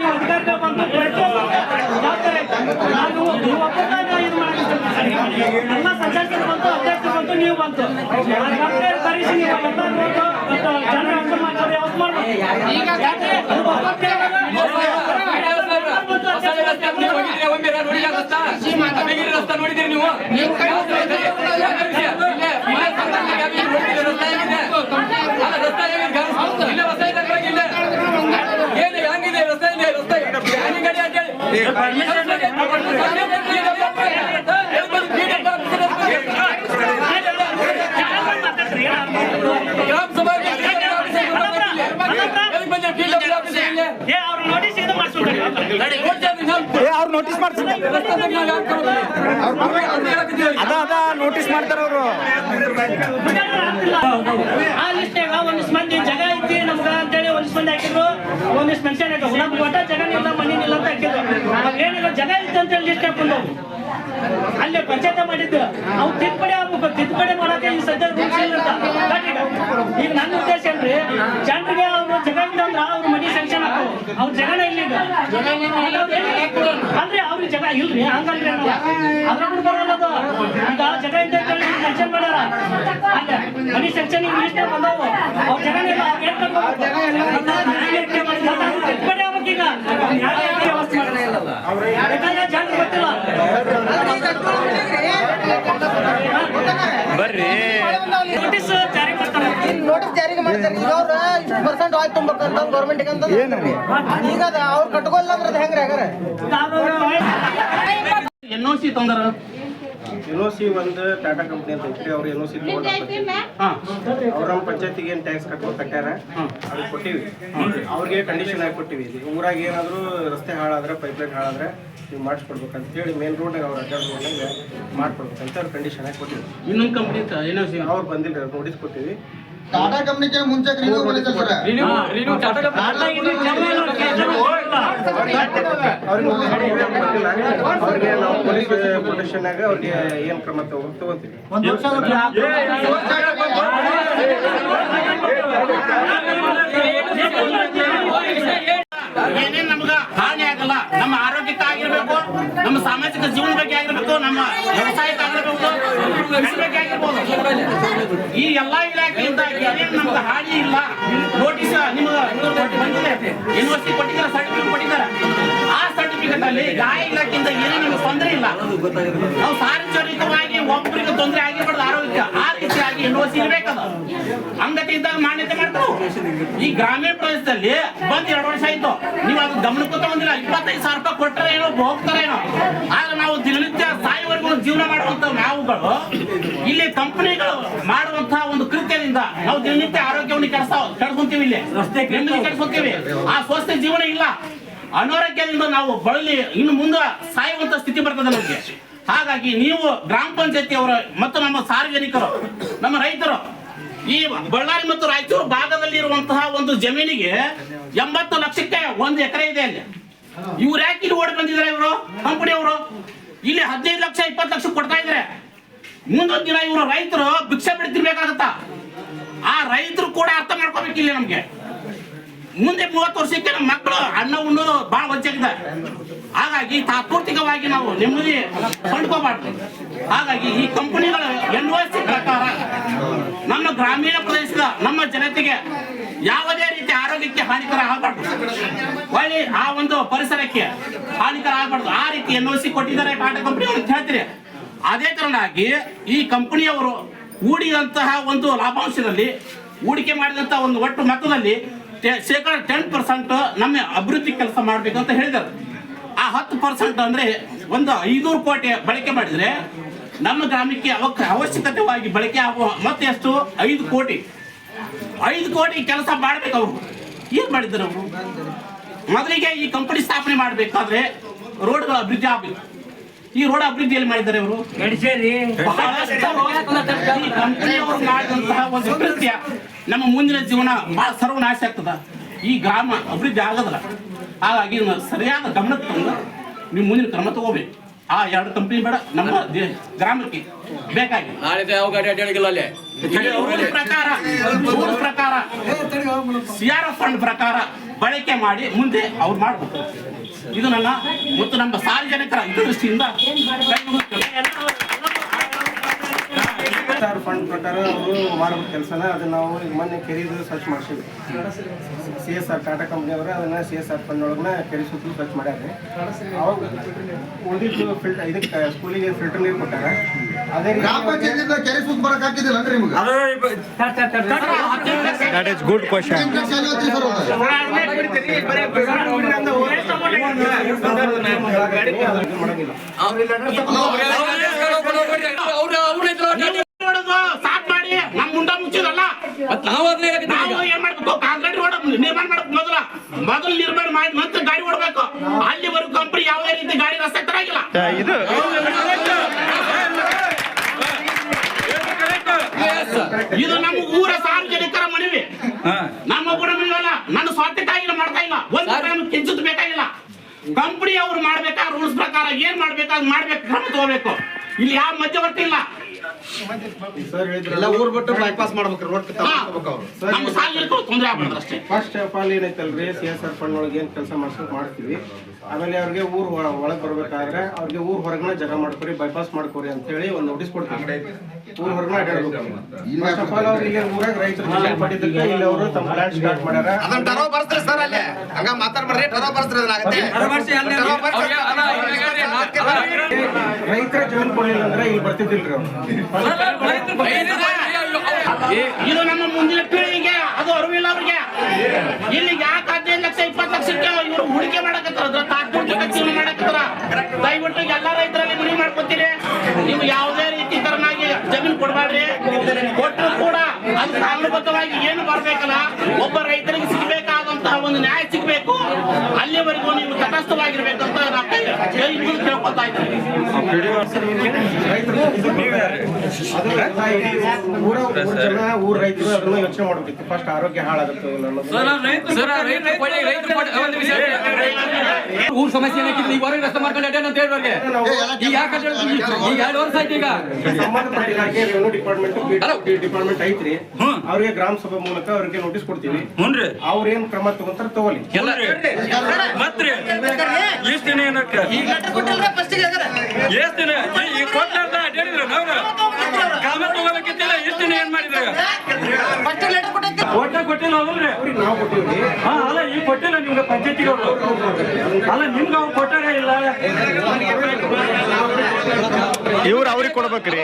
ಗಾಡಿ ಎಲ್ಲ ಸದಸ್ಯರು ಬಂತು ಅಧ್ಯಕ್ಷರು ಬಂತು ನೀವು ಬಂತು. ಕರೆಸಿ ನೀವು ಎಲ್ಲ ನೋಡು ಮತ್ತು ಜನರ ಅರ್ಥ ಮಾಡ್ತಾರೆ ಯಾವತ್ತು ಮಾಡ್ಬೇಕು? ಯಾಕೆ? ಅದು ರಸ್ತೆ? ನೋಡಿದಿರಿ ನೀವು ಏನು ಹೆಂಗಿದೆ ರಸ್ತೆ ಇದೆ ರಸ್ತೆ ಹ್ಯಾಂಗ್ ಗಾಡಿ ಅಂತ ಹೇಳಿ ಗ್ರಾಮ ಸಭಾ ಏ ಅವ್ರು ನೋಟಿಸ್ ಇದು ಮಾಡಿಸ್ಬಿಟ್ರೆ ಅವ್ರು ನೋಟಿಸ್ ಮಾಡ್ತಾರೆ ಅದ ಅದ ನೋಟಿಸ್ ಮಾಡ್ತಾರೆ ಅವರು. ಆ ಲಿಸ್ಟ್ನಾಗ ಒಂದಿಷ್ಟು ಮಂದಿ ಜಾಗ ಐತಿ ನಮ್ಗೆ ಅಂತೇಳಿ ಒಂದಿಷ್ಟು ಮಂದಿ ಹಾಕಿದ್ರು. ಒಂದಿಷ್ಟು ಮೆನ್ಷನ್ ಆಯ್ತು ನಮ್ಗೆ ಒಟ್ಟ ಜಾಗ ಇಲ್ಲ ಮನಿ ಇಲ್ಲ ಅಂತ ಹಾಕಿದ್ರು. ಅವೇನಿಲ್ಲ ಜಾಗ ಐತಿ ಅಂತೇಳಿ ಲಿಸ್ಟ್ ಹಾಕೊಂಡು. ಅಲ್ಲೇ ಪಂಚಾಯತ ಮಾಡಿದ್ದು. ಅವು ತಿದ್ದುಪಡಿ ಆಗ್ಬೇಕು. ತಿದ್ದುಪಡಿ ಮಾಡಕ್ಕೆ ಈ ಸದ್ಯ ರೂಲ್ಸ್ ಇಲ್ಲ ಅಂತ. ಈಗ ನನ್ನ ಉದ್ದೇಶ ಏನ್ರಿ? ಜನರಿಗೆ ಅವ್ರು ಜಾಗ ಇಲ್ಲ ಅಂದ್ರ ಅವ್ರ ಅವ್ರ ಜಗಳ ಇಲ್ಲ ಅಂದ್ರೆ ಅವ್ರಿಗೆ ಜಗ ಇಲ್ರಿ ಹಂಗಲ್ರಿ ನಾವು. ಅದ್ರಾಗ ಬರೋಲ್ಲ ಅದು ಈಗ ಜಗ ಇದ್ದ ಅಂತ ಹೇಳಿ ಮೆನ್ಷನ್ ಮಾಡ್ಯಾರ? ಅಲ್ಲ ಮನಿ ಸೆಕ್ಷನ್ ಈಗ ಲಿಸ್ಟ್ ಬಂದವು. ಅವ್ರ ಜಗ ಇಲ್ಲ ಅವ್ರು ಏನ್ ತಿದ್ದುಪಡಿ ಮಾಡಿಲ್ಲ ಯಾಕಂದ್ರೆ ಜನರಿಗೆ ಗೊತ್ತಿಲ್ಲ ಬರ್ರಿ. ನೋಟಿಸ್ ಜಾರಿ ನೋಟಿಸ್ ಜಾರಿಗೆ ಮಾಡ್ತಾರೆ. ಈಗ ಅವ್ರ ಇಷ್ಟು ಪರ್ಸೆಂಟ್ ಆಯ್ತು ತುಂಬಬೇಕಂತ ಗೌರ್ಮೆಂಟ್ಗೆ ಅಂತ ಈಗ ಅದ ಅವ್ರು ಕಟ್ಕೊಲ್ಲ ಅಂದ್ರೆ ಅದು ಹೆಂಗ್ರಿ ಹಾಗಾರೆ? ಎನ್ ಓ ಸಿ ತಂದಾರ? ಎನ್ ಸಿ ಒಂದು ಟಾಟಾ ಕಂಪ್ನಿ ಅಂತ ಐತ್ರಿ. ಅವ್ರು ಎನ್ ಸಿ ಹಾ. ಅವ್ರ ನಮ್ಮ ಪಂಚಾಯತಿಗೆ ಏನು ಟ್ಯಾಕ್ಸ್ ಕಟ್ಬೋದು ಕಟ್ಟಾರ ಅವ್ರಿಗೆ ಕೊಟ್ಟಿವಿ. ಅವ್ರಿಗೆ ಕಂಡೀಷನ್ ಆಗಿ ಕೊಟ್ಟಿವಿ. ಊರಾಗ ಏನಾದರೂ ರಸ್ತೆ ಹಾಳಾದ್ರೆ ಪೈಪ್ಲೈನ್ ಹಾಳಾದ್ರೆ ನೀವು ಮಾಡಿಸ್ಕೊಡ್ಬೇಕಂತ ಅಂತ ಹೇಳಿ ಮೇನ್ ರೋಡ್ನಾಗ ಅವ್ರು ಅಡ್ಡಾಡ್ಕೊಂಡಂಗೆ ಮಾಡ್ಕೊಡ್ಬೇಕು ಅಂತ ಅವ್ರು ಕಂಡೀಷನ್ ಆಗಿ ಕೊಟ್ಟಿವಿ ಇನ್ನೊಂದು ಕಂಪ್ನಿ ಎನ್ ಓ ಸಿ ಅವ್ರು ಬಂದಿಲ್ಲ ನೋಟಿಸ್ ಕೊಟ್ಟಿವಿ. ಟಾಟಾ ಕಂಪ್ನಿಗೆ ಮುಂಚೆ ರಿನ್ಯೂ ಸರ್ ಅವ್ರಿಗೆ ನಾವು ಪೊಲೀಸ್ ಪ್ರೊಟೆಕ್ಷನ್ನಾಗ ಅವ್ರಿಗೆ ಏನು ಕ್ರಮ ತಗೋ ತಗೋತೀವಿ ಏನೇನ್ ನಮ್ಗ ಹಾನಿ ಆಗಲ್ಲ, ನಮ್ಮ ಆರೋಗ್ಯಕ್ಕೆ ಆಗಿರ್ಬೇಕು, ನಮ್ಮ ಸಾಮಾಜಿಕ ಜೀವನ ಬಗ್ಗೆ ಆಗಿರ್ಬೇಕು, ನಮ್ಮ ವ್ಯವಸಾಯಕ್ಕೆ ಆಗಿರ್ಬೇಕು ಬಗ್ಗೆ ಆಗಿರ್ಬೋದು. ಈ ಎಲ್ಲಾ ಇಲಾಖೆಯಿಂದ ಏನೇನ್ ನಮ್ಗೆ ಹಾನಿ ಇಲ್ಲ ನೋಟಿಸ್ ನಿಮ್ಗೆ ಬಂದಿದೆ. ಯೂನಿವರ್ಸಿಟಿ ಕೊಟ್ಟಿದ್ದಾರೆ ಸರ್ಟಿಫಿಕೇಟ್ ಕೊಟ್ಟಿದ್ದಾರೆ. ಆ ಸರ್ಟಿಫಿಕೇಟ್ ಅಲ್ಲಿ ಗಾಯ ಇಲಾಖೆಯಿಂದ ಏನೇನು ನಮ್ಗೆ ತೊಂದರೆ ಇಲ್ಲ. ನಾವು ಸಾರ್ವಜನಿಕವಾಗಿ ಒಬ್ಬರಿಗೆ ತೊಂದರೆ ಆಗಿರ್ಬಾರ್ದು ಆರೋಗ್ಯ ಆ ರೀತಿಯಾಗಿ ಯೂನಿವರ್ಸಿಟಿ ಇರ್ಬೇಕದ. ಅಂಗತಿ ಇದ್ದಾಗ ಮಾನ್ಯತೆ ಮಾಡ್ತಾರೆ? ಈ ಗ್ರಾಮೀಣ ಪ್ರದೇಶದಲ್ಲಿ ಬಂದ್ ಎರಡು ವರ್ಷ ಆಯ್ತು. ನೀವು ಅದು ಗಮನಕ್ಕೂ ತಗೊಂಡಿಲ್ಲ. ಇಪ್ಪತ್ತೈದು ಸಾವಿರ ರೂಪಾಯಿ ಕೊಟ್ಟರೆ ಏನೋ ಹೋಗ್ತಾರೇನೋ ಆದ್ರೆ ನಾವು ದಿನನಿತ್ಯ ಸಾಯುವರೆಗೂ ಜೀವನ ಮಾಡುವಂತ ನಾವುಗಳು ಇಲ್ಲಿ ಕಂಪನಿಗಳು ಮಾಡುವಂತಹ ಒಂದು ಕೃತ್ಯದಿಂದ ನಾವು ದಿನನಿತ್ಯ ಆರೋಗ್ಯವನ್ನು ಕೆಡಿಸ ಕೆಡ್ಕೊಂತೀವಿ ಇಲ್ಲಿ. ನೆಮ್ಮದಿ ಕೆಡ್ಕೊಂತೀವಿ ಆ ಸ್ವಸ್ಥ ಜೀವನ ಇಲ್ಲ. ಅನಾರೋಗ್ಯದಿಂದ ನಾವು ಬಳಲಿ ಇನ್ನು ಮುಂದೆ ಸಾಯುವಂತ ಸ್ಥಿತಿ ಬರ್ತದೆ ನಮಗೆ. ಹಾಗಾಗಿ ನೀವು ಗ್ರಾಮ ಪಂಚಾಯತಿ ಅವರ ಮತ್ತು ನಮ್ಮ ಸಾರ್ವಜನಿಕರು ನಮ್ಮ ರೈತರು ಈ ಬಳ್ಳಾರಿ ಮತ್ತು ರಾಯಚೂರು ಭಾಗದಲ್ಲಿ ಇರುವಂತಹ ಒಂದು ಜಮೀನಿಗೆ ಎಂಬತ್ತು ಲಕ್ಷಕ್ಕೆ ಒಂದು ಎಕರೆ ಇದೆ ಅಲ್ಲಿ. ಇವ್ರು ಯಾಕೆ ಇಲ್ಲಿ ಓಡಿ ಬಂದಿದ್ದಾರೆ ಇವರು? ಕಂಪನಿ ಅವರು. ಇಲ್ಲಿ ಹದಿನೈದು ಲಕ್ಷ, ಇಪ್ಪತ್ತು ಲಕ್ಷ ಕೊಡ್ತಾ ಇದ್ರೆ ಮುಂದೊಂದು ದಿನ ಇವರು ರೈತರು ಭಿಕ್ಷೆ ಬಿಡ್ತಿರ್ಬೇಕಾಗತ್ತ? ಆ ರೈತರು ಕೂಡ ಅರ್ಥ ಮಾಡ್ಕೋಬೇಕಿಲ್ಲ ನಮ್ಗೆ. ಮುಂದೆ ಮೂವತ್ತು ವರ್ಷಕ್ಕೆ ನಮ್ಮ ಮಕ್ಕಳು ಅಣ್ಣ ಉಣ್ಣೋದು ಬಹಳ ವಜ್ಜಾಗಿದೆ ಹಾಗಾಗಿ ತಾತ್ಪೂರ್ತಿಕವಾಗಿ ನಾವು ನೆಮ್ಮದಿ ಕೊಂಡ್ಕೋಬಾರ್ದು ಹಾಗಾಗಿ ಈ ಕಂಪನಿಗಳ ಎನ್ ಪ್ರಕಾರ ನಮ್ಮ ಗ್ರಾಮೀಣ ಪ್ರದೇಶದ ನಮ್ಮ ಜನತೆಗೆ ಯಾವುದೇ ರೀತಿ ಆರೋಗ್ಯಕ್ಕೆ ಹಾನಿಕರ ಆಗಬಾರ್ದು. ಒಳ್ಳೆ ಆ ಒಂದು ಪರಿಸರಕ್ಕೆ ಹಾನಿಕರ ಆಗಬಾರ್ದು. ಆ ರೀತಿ ಎನ್ ಕೊಟ್ಟಿದ್ದಾರೆ ಟಾಟಾ ಕಂಪನಿ ಅಂತ ಹೇಳ್ತೀರಿ. ಅದೇ ತರನಾಗಿ ಈ ಕಂಪನಿಯವರು ಹೂಡಿದಂತಹ ಒಂದು ಲಾಭಾಂಶದಲ್ಲಿ ಹೂಡಿಕೆ ಮಾಡಿದಂತಹ ಒಂದು ಒಟ್ಟು ಮೊತ್ತದಲ್ಲಿ ಶೇಕಡ ಟೆನ್ ಪರ್ಸೆಂಟ್ ನಮ್ಮ ಅಭಿವೃದ್ಧಿ ಕೆಲಸ ಮಾಡಬೇಕಂತ ಹೇಳಿದರು ಆ ಹತ್ತು ಪರ್ಸೆಂಟ್ ಅಂದ್ರೆ ಒಂದು ಐನೂರು ಕೋಟಿ ಬಳಕೆ ಮಾಡಿದ್ರೆ ನಮ್ಮ ಗ್ರಾಮಕ್ಕೆ ಅವಕ್ಕೆ ಅವಶ್ಯಕತೆವಾಗಿ ಬಳಕೆ ಆಗುವ ಮತ್ತೆ ಎಷ್ಟು ಐದು ಕೋಟಿ. ಐದು ಕೋಟಿ ಕೆಲಸ ಮಾಡ್ಬೇಕು ಅವರು. ಏನ್ ಮಾಡಿದ್ದಾರೆ ಅವರು? ಮೊದಲಿಗೆ ಈ ಕಂಪನಿ ಸ್ಥಾಪನೆ ಮಾಡಬೇಕಾದ್ರೆ ರೋಡ್ಗಳ ಅಭಿವೃದ್ಧಿ ಆಗ್ಬೇಕು. ಈ ರೋಡ್ ಅಭಿವೃದ್ಧಿ ಎಲ್ಲಿ ಮಾಡಿದ್ದಾರೆ ಅವರು? ಕಂಪನಿಯವರು ಮಾಡಿದಂತಹ ಒಂದು ಕೃತ್ಯ ನಮ್ಮ ಮುಂದಿನ ಜೀವನ ಬಹಳ ಸರ್ವನಾಶ ಆಗ್ತದ. ಈ ಗ್ರಾಮ ಅಭಿವೃದ್ಧಿ ಆಗದಲ್ಲ. ಹಾಗಾಗಿ ನಾವು ಸರಿಯಾದ ಗಮನಕ್ಕೆ ತಂದು ನೀವು ಮುಂದಿನ ಕ್ರಮ ತಗೋಬೇಕು. ಆ ಎರಡು ಕಂಪ್ನಿ ಬೇಡ ನಮ್ಮ ದೇ- ಗ್ರಾಮಕ್ಕೆ ಬೇಕಾಗಿ. ನಾಳೆ ಯಾವ ಗಾಡಿ ಅಡ್ಡಾಡಿಲ್ಲ ಅಲ್ಲಿ? ಪ್ರಕಾರ ಅವ್ರ ಪ್ರಕಾರ ಸಿ ಆರ್ ಎಫ್ ಫಂಡ್ ಪ್ರಕಾರ ಬಳಕೆ ಮಾಡಿ ಮುಂದೆ ಅವ್ರು ಮಾಡಬೇಕು. ಇದು ನನ್ನ ಮತ್ತು ನಮ್ಮ ಸಾರ್ವಜನಿಕರ ಹಿತದೃಷ್ಟಿಯಿಂದ ಕೈ. ಸರ್ ಫಂಡ್ ಪ್ರಕಾರ ಅವರು ಮಾಡಬೇಕು ಕೆಲಸನ ಅದನ್ನ ನಾವು ಈಗ ಮೊನ್ನೆ ಕೆರೆದು ಸರ್ಚ್ ಮಾಡಿಸಿದ್ವಿ ಸಿ ಎಸ್ ಆರ್ ಟಾಟಾ ಕಂಪ್ನಿಯವರು ಅದನ್ನ ಸಿ ಎಸ್ ಆರ್ ಫಂಡ್ ಒಳಗನ್ನ ಕೆರೆ ಸುತ್ತಲೂ ಸರ್ಚ್ ಮಾಡ್ಯಾರೆ ಅವಾಗ ಉಳಿದಿದ್ದು ಫಿಲ್ಟರ್ ಇದಕ್ಕೆ ಸ್ಕೂಲಿಗೆ ಫಿಲ್ಟರ್ ನೀರು ಕೊಟ್ಟಾರ ಅದೇ ಕೆರೆ ಸುತ್ತ ಬರಕ್ ಹಾಕಿದಿಲ್ಲ ಅಂದ್ರೆ ನಿಮ್ಗೆ ಅದು ಇಬ್ಬ- ದಟ್ ಇಸ್ ಗುಡ್ ಕ್ವಶನ್ ಎಂಟು ಲಕ್ಷ ಐವತ್ತು ಸರ್ ಅದು. ಮಾಡಂಗಿಲ್ಲ ನೋಡೋದು ಸಾಕ್ ಮಾಡಿ ನಮ್ಮ ಮುಂಡ ಮುಚ್ಚಿದಲ್ಲ ನಾವು ಅದನ್ನ ನಾವು ಈಗ. ಏನ್ ಮಾಡ್ಬೇಕು? ಕಾಂಕ್ರೀಟ್ ರೋಡ್ ನಿರ್ಮಾಣ ಮಾಡ್ಬೇಕು ಮೊದಲ. ಮೊದಲು ನಿರ್ಮಾಣ ಮಾಡಿ ಮತ್ತೆ ಗಾಡಿ ಓಡಬೇಕು ಅಲ್ಲಿವರೆಗೂ ಕಂಪನಿ ಯಾವುದೇ ರೀತಿ ಗಾಡಿ ರಸ್ತೆ ತರಾಗಿಲ್ಲ ಇದು ಇದು ನಮ್ಮ ಊರ ಸಾರ್ವಜನಿಕರ ಮನವಿ. ನಮ್ಮ ಮನವಿಯಲ್ಲ ನನ್ನ ಸ್ವಾರ್ಥಕ್ಕಾಗಿ ಮಾಡ್ತಾ ಇಲ್ಲ ಒಂದು ಕಿಂಚಿತ್ ಬೇಕಾಗಿಲ್ಲ. ಕಂಪನಿ ಅವ್ರು ಮಾಡ್ಬೇಕಾ ರೂಲ್ಸ್ ಪ್ರಕಾರ ಏನ್ ಮಾಡ್ಬೇಕಾದ್ ಮಾಡ್ಬೇಕು ಕ್ರಮ ತಗೋಬೇಕು. ಇಲ್ಲಿ ಯಾವ ಮಧ್ಯವರ್ತಿ ಇಲ್ಲ. ಎಲ್ಲ ಊರ್ ಬಿಟ್ಟು ಬೈಪಾಸ್ ಮಾಡ್ಬೇಕ್ರಿ ರೋಡ್ ತೊಂದರೆ ಆಗ್ಬಾರ್ದು ಅಷ್ಟೇ. ಫಸ್ಟ್ ಆಫ್ ಆಲ್ ಏನೈತಲ್ರಿ ಸಿ ಎಸ್ ಆರ್ ಫಂಡ್ ಒಳಗೆ ಏನ್ ಕೆಲಸ ಮಾಡ್ಸೋಕೆ ಮಾಡ್ತೀವಿ. ಆಮೇಲೆ ಅವ್ರಿಗೆ ಊರ್ ಒಳಗ್ ಬರ್ಬೇಕಾದ್ರೆ ಅವ್ರಿಗೆ ಊರ್ ಹೊರಗನ ಜಾಗ ಮಾಡ್ಕೊರಿ ಬೈಪಾಸ್ ಮಾಡ್ಕೊರಿ ಅಂತ ಹೇಳಿ ಒಂದು ನೋಟಿಸ್ ಕೊಡ್ತೀವಿ. ಊರ್ ಹೊರಗನ ಅಡ್ಡಾಡ್ಬೇಕು ಫಸ್ಟ್ ಆಫ್ ಆಲ್ ಊರಾಗ ರೈತರು ಇಲ್ಲಿ ಅವರು ತಮ್ಮ ಪ್ಲಾನ್ ಸ್ಟಾರ್ಟ್ ಮಾಡ್ಯಾರ. ಅದನ್ನ ಟರೋ ಬರ್ಸ್ರಿ ಸರ್ ಅಲ್ಲೇ. ಹಂಗ ಟರೋ. ರೈತರ ಜೀವನ ಕೊಡಲಿಲ್ಲ ಅಂದ್ರೆ ಇಲ್ಲಿ ಬರ್ತಿದ್ದಿಲ್ರಿ ಅವ್ರು. ಇದು ನಮ್ಮ ಮುಂದಿನ ಪೀಳಿಗೆಗೆ ಅದು ಅರಿವಿಲ್ಲ ಅವ್ರಿಗೆ. ಇಲ್ಲಿ ಯಾಕೆ ಹದಿನೈದು ಲಕ್ಷ, ಇಪ್ಪತ್ತು ಲಕ್ಷಕ್ಕೆ ಇವರು ಹೂಡಿಕೆ ಮಾಡಕತ್ತಾರ ತಾತ್ಪೂರ್ತಿಕ ಜೀವನ ಮಾಡಕತ್ತಾರ. ದಯವಿಟ್ಟು ಎಲ್ಲ ರೈತರಲ್ಲಿ ಮನವಿ ಮಾಡ್ಕೊತೀರಿ. ನೀವು ಯಾವುದೇ ರೀತಿ ತರನಾಗಿ ಜಮೀನು ಕೊಡಬೇಡ್ರಿ. ಕೊಟ್ಟರು ಕೂಡ ಅದು ಕಾನೂನುಬದ್ಧವಾಗಿ ಏನು ಬರ್ಬೇಕಲ್ಲ, ಒಬ್ಬ ರೈತರಿಗೆ ಸಿಗಬೇಕಾದಂತಹ ಒಂದು ನ್ಯಾಯ ಸಿಗಬೇಕು. ಅಲ್ಲಿವರೆಗೂ ನೀವು ತಟಸ್ಥವಾಗಿರ್ಬೇಕು ಅಂತ ನಾನು ಕೇಳ್ಕೊತಾ ಇದ್ದೀನಿ. ಊರ ಊರ್ ಜನ ಊರ್ ರೈತರು ಅದನ್ನ ಯೋಚನೆ ಮಾಡ್ಬೇಕಿತ್ತು ಫಸ್ಟ್ ಆರೋಗ್ಯ ಹಾಳಾಗುತ್ತೆ ಊರ್ ಸಮಸ್ಯೆ ಈಗ ಹೊರಗೆ ರಸ್ತೆ ಮಾಡ್ಕೊಂಡು ಅಂತ ಹೇಳುವರ್ಗೆ ಈಗ ಯಾಕೆ? ಈಗ ಎರಡು ವರ್ಷ ಆಯ್ತು ಈಗ. ಸಂಬಂಧಪಟ್ಟ ಇಲಾಖೆ ರೆವೆನ್ಯೂ ಡಿಪಾರ್ಟ್ಮೆಂಟ್ ಡಿಪಾರ್ಟ್ಮೆಂಟ್ ಐತ್ರಿ ಅವ್ರಿಗೆ ಗ್ರಾಮ ಸಭಾ ಮೂಲಕ ಅವ್ರಿಗೆ ನೋಟಿಸ್ ಕೊಡ್ತೀವಿ. ಅವ್ರ ಅವ್ರೇನ್ ಕ್ರಮ ತಗೊಂತಾರ ತಗೊಳ್ಳಿ. ಎಲ್ಲ ಮತ್ರಿ ಎಷ್ಟ್ ದಿನ ಏನಕ್ಕ? ಎಷ್ಟ್ ದಿನ? ಈ- ಕೊಟ್ಟಾರ್ದ ಅಡ್ಡಾಡಿದ್ರ ನಾವು ಕಾಮ ತಗೋಬೇಕಿತ್ತಿಲ್ಲ ಎಷ್ಟ್ ದಿನ ಏನ್ ಮಾಡಿದ್ರ? ಕೊಟ್ಟ ಕೊಟ್ಟಿಲ್ಲ ಕೊಟ್ಟಿವ್ರಿ. ಹಾ ಅಲ್ಲ ಈ ಕೊಟ್ಟಿಲ್ಲ ನಿಮ್ಗೆ ಪಂಚಾಯತಿಗೆ ಅವರು. ಅಲ್ಲ ನಿಮ್ಗೆ ಅವ್ರು ಕೊಟ್ಟಾರ ಇಲ್ಲ? ಇವ್ರು ಅವ್ರಿಗೆ ಕೊಡ್ಬೇಕ್ರಿ.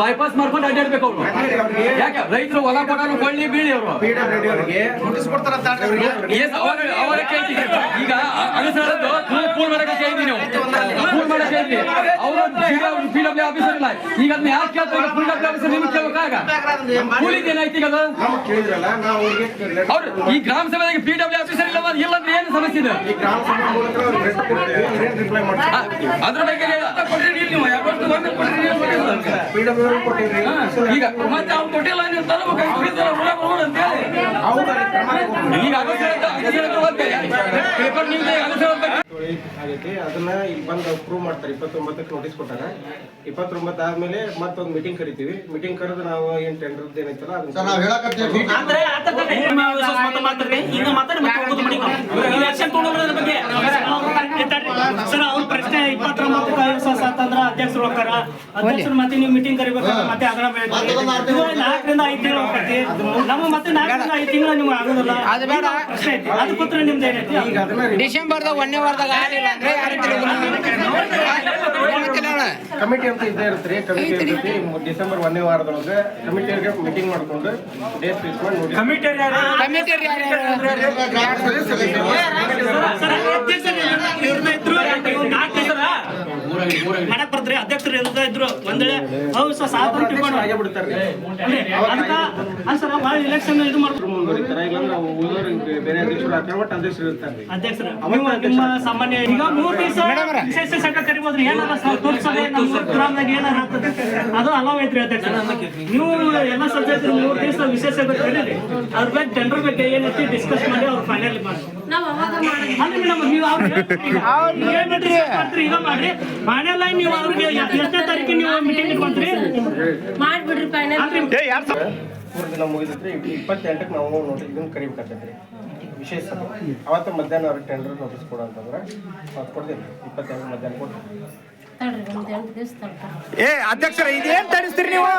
ಬೈಪಾಸ್ ಮಾಡ್ಕೊಂಡು ಅಡ್ಡಾಡ್ಬೇಕು ಅವ್ರು. ಯಾಕೆ? ರೈತರು ಹೊಲ ಕೊಡೋರು ಕೊಳ್ಳಿ ಬೀಳಿ ಅವರು. ಈಗ ಅನುಸರದ್ದು ಪೂಲ್ ಮಾಡಕ್ಕೆ ಕೇಳಿದ್ವಿ ನೀವು. ಪೂಲ್ ಮಾಡಕ್ಕೆ ಕೇಳಿದ್ವಿ ಅವರು ಪಿ ಡಬ್ಲ್ಯೂ ಆಫೀಸರ್ ಇಲ್ಲ. ಈಗ ಅದನ್ನ ಯಾಕೆ ಕೇಳ್ತಾರೆ? ಪಿ ಡಬ್ಲ್ಯೂ ಆಫೀಸರ್ ನಿಮ್ಗೆ ಕೇಳ್ಬೇಕಾಗ? ಕೂಲಿದ್ ಏನಾಯ್ತು ಈಗ ಅದು? ಕೇಳಿದ್ರಲ್ಲ ನಾವು ಅವ್ರು ಈ ಗ್ರಾಮ ಸಭೆ ಪಿ ಡಬ್ಲ್ಯೂ ಆಫೀಸರ್ ಇಲ್ಲ ಇಲ್ಲ ಅಂದ್ರೆ ಏನು ಸಮಸ್ಯೆ ಇದೆ? ಅದ್ರ ಬಗ್ಗೆ ನೀವು ಯಾವತ್ತು ಒಂದು ಕೊಟ್ಟಿರಿ ಈಗ ಮತ್ತೆ ಅವ್ರು ಕೊಟ್ಟಿಲ್ಲ ನೀವು ತರಬೇಕು ಕುಡಿತಾರೆ ಹುಳ ಬರ್ಬೋದು ಅಂತ ಹೇಳಿ. ಅವ್ರು ಅದಕ್ಕೆ ಕ್ರಮ ತಗೊಂಡ್ರು. ಈಗ ಪೇಪರ್ ಆಗೈತಿ ಅದನ್ನ ಇಲ್ಲಿ ಬಂದು ಪ್ರೂವ್ ಮಾಡ್ತಾರೆ. ಇಪ್ಪತ್ತೊಂಬತ್ತಕ್ಕೆ ನೋಟಿಸ್ ಕೊಟ್ಟಾರ ಇಪ್ಪತ್ತೊಂಬತ್ತು ಆದ್ಮೇಲೆ ಮತ್ತೊಂದು ಮೀಟಿಂಗ್ ಕರಿತೀವಿ. ಮೀಟಿಂಗ್ ಕರೆದು ನಾವು ಏನ್ ಟೆಂಡರ್ ಏನೈತಲ್ಲ ಪ್ರಶ್ನೆ ಇಪ್ಪತ್ತೊಂಬತ್ತಕ್ಕೆ ವಿಶ್ವಾಸ ಅಂತಂದ್ರ ಅಧ್ಯಕ್ಷರು ಹೋಗ್ತಾರ. ಅಧ್ಯಕ್ಷರು ಮತ್ತೆ ನೀವು ಮೀಟಿಂಗ್ ಕರಿಬೇಕಾದ್ರೆ ಮತ್ತೆ ಅದರ ನಾಲ್ಕರಿಂದ ಐದು ತಿಂಗಳು ಹೋಗ್ತೈತಿ. ನಮ್ಮ ಮತ್ತೆ ನಾಲ್ಕರಿಂದ ಐದು ತಿಂಗಳು ನಿಮ್ಗೆ ಆಗೋದಿಲ್ಲ. ಪ್ರಶ್ನೆ ಐತಿ. ನಿಮ್ದು ಏನೈತಿ ಒಂದನೇ ವಾರದಾಗ ಕಮಿಟಿ ಅಂತ ಇದ್ದೇ ಇರುತ್ತೆ ಕಮಿಟಿ ಇರ್ತೈತಿ ಡಿಸೆಂಬರ್ ಒಂದನೇ ವಾರದೊಳಗೆ ಕಮಿಟಿಯವ್ರಿಗೆ ಮೀಟಿಂಗ್ ಮಾಡ್ಕೊಂಡು ಡೇಟ್ ಫಿಕ್ಸ್ ಮಾಡಿ ನೋಡಿ. ಕಮಿಟಿ ಮಾಡಕ್ ಬರ್ತಾರೆ ಅಧ್ಯಕ್ಷರು ಇರ್ತಾ ಇದ್ರು ಒಂದೇಳೆ ತಿಳ್ಕೊಂಡು ಬಿಡ್ತಾರೆ. ಅದಕ್ಕ ಅಲ್ಲ ಸರ್ ಭಾಳ ಇಲೆಕ್ಷನ್ ಇದು ಮಾಡ್ತಾರೆ ಬೇರೆ ಅಧ್ಯಕ್ಷರು ಹಾಕ್ತಾರೆ ಒಟ್ಟು ಅಧ್ಯಕ್ಷರು ಇರ್ತಾರೆ. ಅಧ್ಯಕ್ಷರು ನಿಮ್ಮ ನಿಮ್ಮ ಸಾಮಾನ್ಯ ಈಗ ಮೂರ್ ದಿವಸ ವಿಶೇಷ ಸಂಘ ಕರಿಬೋದ್ರಿ ಏನಾರ ತೋರಿಸೋದೇ ನಮ್ಮ ಗ್ರಾಮದಾಗ ಏನಾರ ಆಗ್ತದೆ? ಅದು ಅಲಾವ್ ಐತ್ರಿ ಅಧ್ಯಕ್ಷ ನೀವು ಎಲ್ಲ ಸಬ್ಜೆಕ್ಟ್ ಮೂರ್ ದಿವಸ ವಿಶೇಷ ಕರೀರಿ. ಅದ್ರ ಬಗ್ಗೆ ಜನರ ಬಗ್ಗೆ ಏನೈತಿ ಡಿಸ್ಕಸ್ ಮಾಡಿ ಅವ್ರು ಫೈನಲ್ ಮಾಡಿ ಅಲ್ಲ ಮೇಡಮ್ ನೀವು ಅವ್ರಿಗೆ ಹೇಳ್ಬಿಟ್ರಿ. ಮಾಡ್ತೀರಿ ಈಗ ಮಾಡ್ರಿ. ಫೈನಲ್ ನೀವು ಅವ್ರಿಗೆ ಎಷ್ಟನೇ ತಾರೀಕಿಗೆ ನೀವು ಮೀಟಿಂಗ್ ಇಟ್ಕೊಂತೀರಿ ಮಾಡ್ಬಿಡ್ರಿ ಫೈನಲ್ ಮೂರು ದಿನ ಮುಗಿದಿದ್ರೆ ಇಪ್ಪತ್ತೆಂಟಕ್ಕೆ ನಾವು ನೋಟಿಸ್ ಇದನ್ನ ಕರಿಬೇಕಾಗ್ತೈತೆ ವಿಶೇಷ ಅವತ್ತು ಮಧ್ಯಾಹ್ನ ಅವ್ರಿಗೆ ಟೆಂಡರ್ ನೋಟಿಸ್ ಕೊಡು ಅಂತಂದ್ರೆ ಅವತ್ತು ಕೊಡ್ತೀನಿ. ಇಪ್ಪತ್ತೆಂಟು ಮಧ್ಯಾಹ್ನ ಕೊಡ್ತೀನಿ. ಏ ಅಧ್ಯಕ್ಷರ ಇದೇನ್ ತಡಿಸ್ತೀರಿ ನೀವು?